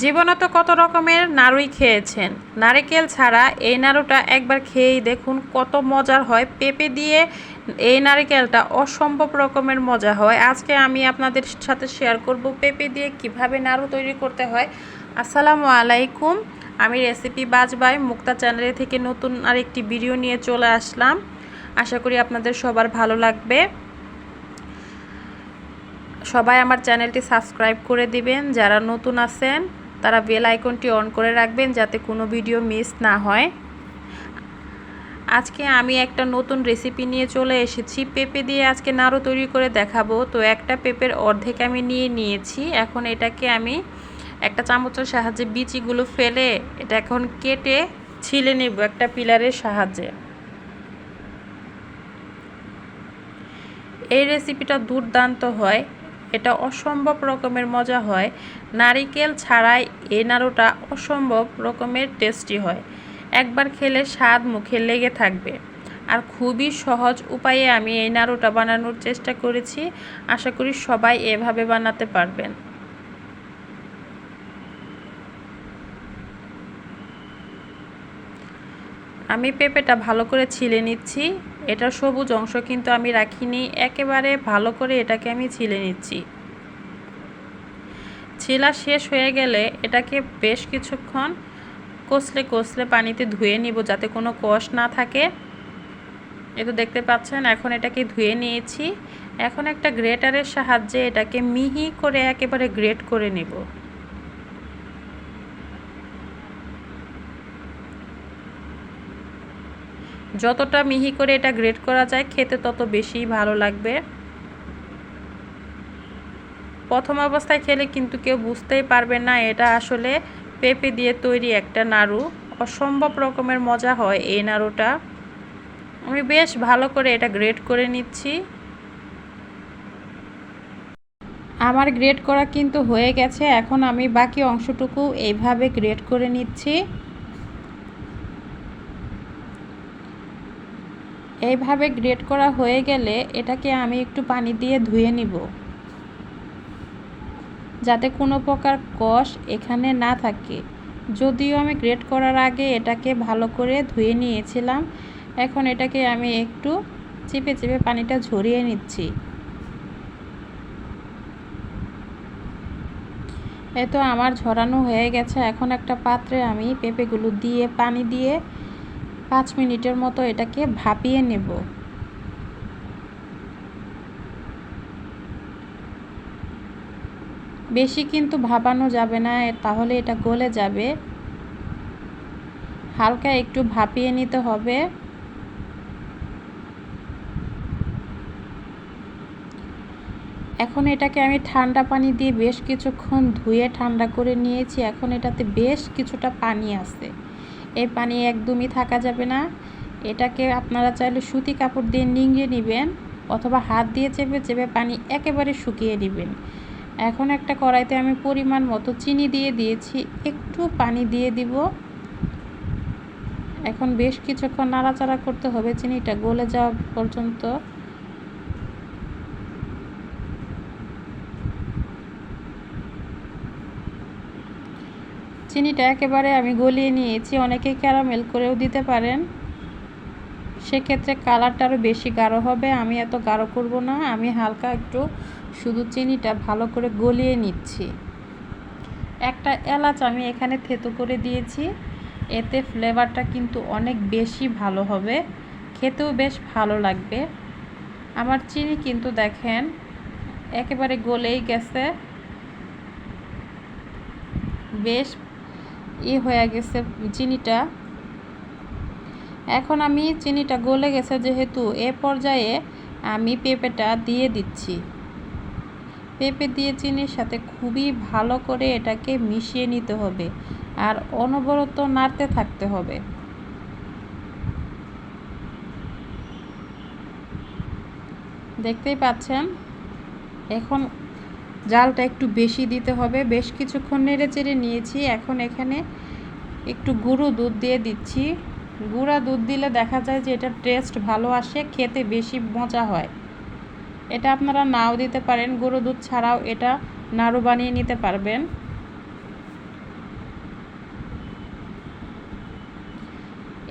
জীবনে তো কত রকমের নাড়ুই খেয়েছেন। নারকেল ছাড়া এই নাড়ুটা একবার খেয়েই দেখুন কত মজার হয়। পেঁপে দিয়ে এই নারকেলটা অসম্ভব রকমের মজা হয়। আজকে আমি আপনাদের সাথে শেয়ার করব পেঁপে দিয়ে কীভাবে নাড়ু তৈরি করতে হয়। আসসালামু আলাইকুম। আমি রেসিপি বাজবাই মুক্তা চ্যানেলে থেকে নতুন আরেকটি ভিডিও নিয়ে চলে আসলাম। আশা করি আপনাদের সবার ভালো লাগবে। সবাই আমার চ্যানেলটি সাবস্ক্রাইব করে দিবেন। যারা নতুন আছেন তারা বেল আইকনটি অন করে রাখবেন যাতে কোনো ভিডিও মিস না হয়। আজকে আমি একটা নতুন রেসিপি নিয়ে চলে এসেছি। পেঁপে দিয়ে আজকে নাড়ু তৈরি করে দেখাবো। তো একটা পেঁপের অর্ধেক আমি নিয়ে নিয়েছি। এখন এটাকে আমি একটা চামচের সাহায্যে বিচিগুলো ফেলে এটা এখন কেটে ছিলে নেব একটা পিলারের সাহায্যে। এই রেসিপিটা দুর্দান্ত হয়। এটা অসম্ভব রকমের মজা হয়। নারিকেল ছাড়াই এই নাড়ুটা অসম্ভব রকমের টেস্টি হয়। একবার খেলে স্বাদ মুখে লেগে থাকবে। আর খুবই সহজ উপায়ে আমি এই নাড়ুটা বানানোর চেষ্টা করেছি। আশা করি সবাই এভাবে বানাতে পারবেন। আমি পেঁপেটা ভালো করে ছিলে নিচ্ছি। এটা সবুজ অংশ কিন্তু আমি রাখিনি, একেবারে ভালো করে এটাকে আমি ছিলে নিচ্ছি। ছিলা শেষ হয়ে গেলে এটাকে বেশ কিছুক্ষণ কষলে কষলে পানিতে ধুয়ে নিব যাতে কোনো কষ না থাকে। এ তো দেখতে পাচ্ছেন, এখন এটাকে ধুয়ে নিয়েছি। এখন একটা গ্রেটারের সাহায্যে এটাকে মিহি করে একেবারে গ্রেট করে নেব। যতটা মিহি করে এটা গ্রেট করা যায়, খেতে তত বেশি ভালো লাগবে। প্রথম অবস্থায় খেলে কিন্তু কেউ বুঝতেই পারবে না, এটা আসলে পেঁপে দিয়ে তৈরি একটা নাড়ু। অসম্ভব রকমের মজা হয় এই নাড়ুটা। আমি বেশ ভালো করে এটা গ্রেট করে নিচ্ছি। আমার গ্রেট করা কিন্তু হয়ে গেছে, এখন আমি বাকি অংশটুকু এইভাবে গ্রেট করে নিচ্ছি। এইভাবে গ্রেট করা হয়ে গেলে এটাকে আমি একটু পানি দিয়ে ধুয়ে নিব। যাতে কোনো প্রকার কষ এখানে না থাকে। যদিও আমি গ্রেট করার আগে এটাকে ভালো করে ধুয়ে নিয়েছিলাম, এখন এটাকে আমি একটু চেপে চেপে পানিটা ঝরিয়ে নিচ্ছি। এ তো আমার ঝরানো হয়ে গেছে, এখন একটা পাত্রে আমি পেঁপেগুলো দিয়ে, পানি দিয়ে পাঁচ মিনিটের মতো এটাকে ভাপিয়ে নেব। বেশি কিন্তু ভাপানো যাবে না তাহলে এটা গলে যাবে। হালকা একটু ভাপিয়ে নিতে হবে। এখন এটাকে আমি ঠান্ডা পানি দিয়ে বেশ কিছুক্ষণ ধুয়ে ঠান্ডা করে নিয়েছি। এখন এটাতে বেশ কিছুটা পানি আছে। এই পানি একদমই থাকা যাবে না। এটাকে আপনারা চাইলে সুতি কাপড় দিয়ে নিংড়ে নেবেন অথবা হাত দিয়ে চেপে চেপে পানি একেবারে শুকিয়ে নেবেন। এখন একটা কড়াইতে আমি পরিমাণ মতো চিনি দিয়ে দিয়েছি, একটু পানি দিয়ে দিব। এখন বেশ কিছুক্ষণ নাড়াচাড়া করতে হবে, চিনিটা গলে যাওয়া পর্যন্ত। চিনিটা একেবারে আমি গলিয়ে নিয়েছি। অনেকে ক্যারামেল করেও দিতে পারেন। সেক্ষেত্রে কালারটা আরও বেশি গাঢ় হবে। আমি এত গাঢ় করব না। আমি হালকা একটু শুধু চিনিটা ভালো করে গলিয়ে নিচ্ছি। একটা এলাচ আমি এখানে থেতো করে দিয়েছি। এতে ফ্লেভারটা কিন্তু অনেক বেশি ভালো হবে। খেতেও বেশ ভালো লাগবে। আমার চিনি কিন্তু দেখেন একেবারে গলেই গেছে। বেশ ই হয়ে গেছে চিনিটা। এখন আমি চিনিটা গলে গেছে যেহেতু এ পর্যায়ে আমি পেঁপেটা দিয়ে দিচ্ছি। পেঁপে দিয়ে চিনির সাথে খুবই ভালো করে এটাকে মিশিয়ে নিতে হবে আর অনবরত নাড়তে থাকতে হবে। দেখতেই পাচ্ছেন? এখন জালটা একটু বেশি দিতে হবে। বেশ কিছুক্ষণ নেড়েচেড়ে নিয়েছি। এখন এখানে একটু গুঁড়ো দুধ দিয়ে দিচ্ছি। গুঁড়া দুধ দিলে দেখা যায় যে এটা টেস্ট ভালো আসে, খেতে বেশি মজা হয়। এটা আপনারা নাও দিতে পারেন। গুঁড়ো দুধ ছাড়াও এটা নাড়ু বানিয়ে নিতে পারবেন।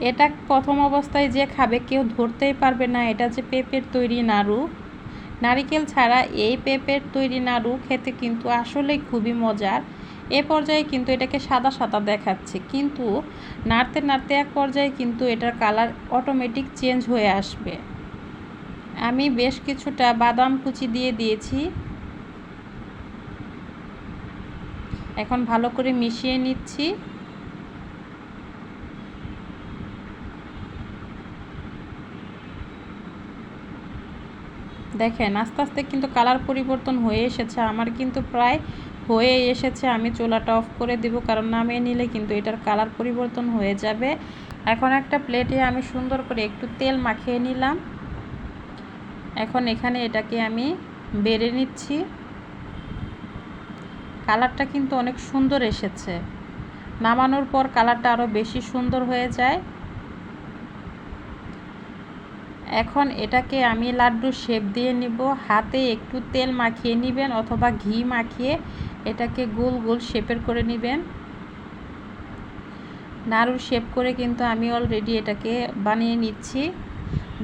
এটা প্রথম অবস্থায় যে খাবে কেউ ধরতেই পারবে না। এটা যে পেঁপের তৈরি নাড়ু। নারিকেল ছাড়া এই পেঁপের তৈরি নাড়ু খেতে কিন্তু আসলেই খুবই মজার। এ পর্যায়ে কিন্তু এটাকে সাদা সাদা দেখাচ্ছে। কিন্তু নাড়তে নাড়তে এক পর্যায়ে কিন্তু এটার কালার অটোমেটিক চেঞ্জ হয়ে আসবে। আমি বেশ কিছুটা বাদাম কুচি দিয়ে দিয়েছি। এখন ভালো করে মিশিয়ে নিচ্ছি। দেখেন, আস্তে আস্তে কিন্তু কালার পরিবর্তন হয়ে এসেছে। আমার কিন্তু প্রায় হয়ে এসেছে। আমি চুলাটা অফ করে দিব, কারণ নামিয়ে নিলে কিন্তু এটার কালার পরিবর্তন হয়ে যাবে। এখন একটা প্লেটে আমি সুন্দর করে একটু তেল মাখিয়ে নিলাম। এখন এখানে এটাকে আমি বেড়ে নিচ্ছি। কালারটা কিন্তু অনেক সুন্দর এসেছে। নামানোর পর কালারটা আরও বেশি সুন্দর হয়ে যায়। এখন এটাকে আমি লাড্ডু শেপ দিয়ে নিব। হাতে একটু তেল মাখিয়ে নেবেন অথবা ঘি মাখিয়ে এটাকে গোল গোল শেপের করে নেবেন। নাড়ুর শেপ করে কিন্তু আমি অলরেডি এটাকে বানিয়ে নিচ্ছি।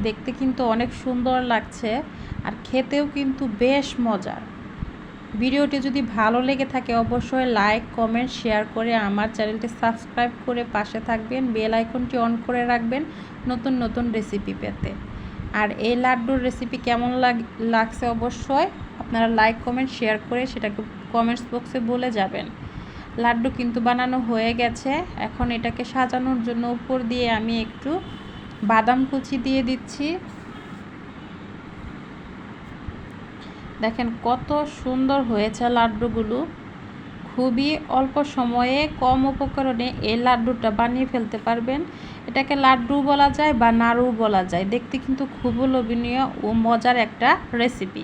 দেখতে কিন্তু অনেক সুন্দর লাগছে আর খেতেও কিন্তু বেশ মজার। ভিডিওটি যদি ভালো লেগে থাকে অবশ্যই লাইক কমেন্ট শেয়ার করে আমার চ্যানেলটি সাবস্ক্রাইব করে পাশে থাকবেন। বেল আইকনটি অন করে রাখবেন নতুন নতুন রেসিপি পেতে। আর এই লাড্ডুর রেসিপি কেমন লাগ, লাগছে অবশ্যই আপনারা লাইক কমেন্ট শেয়ার করে সেটাকে কমেন্টস বক্সে বলে যাবেন। লাড্ডু কিন্তু বানানো হয়ে গেছে। এখন এটাকে সাজানোর জন্য উপর দিয়ে আমি একটু বাদাম কুচি দিয়ে দিচ্ছি। দেখেন কত সুন্দর হয়েছে লাড্ডুগুলো। খুবই অল্প সময়ে কম উপকরণে এই লাড্ডুটা বানিয়ে ফেলতে পারবেন। এটাকে লাড্ডু বলা যায় বা নাড়ু বলা যায়। দেখতে কিন্তু খুবই লোভনীয় ও মজার একটা রেসিপি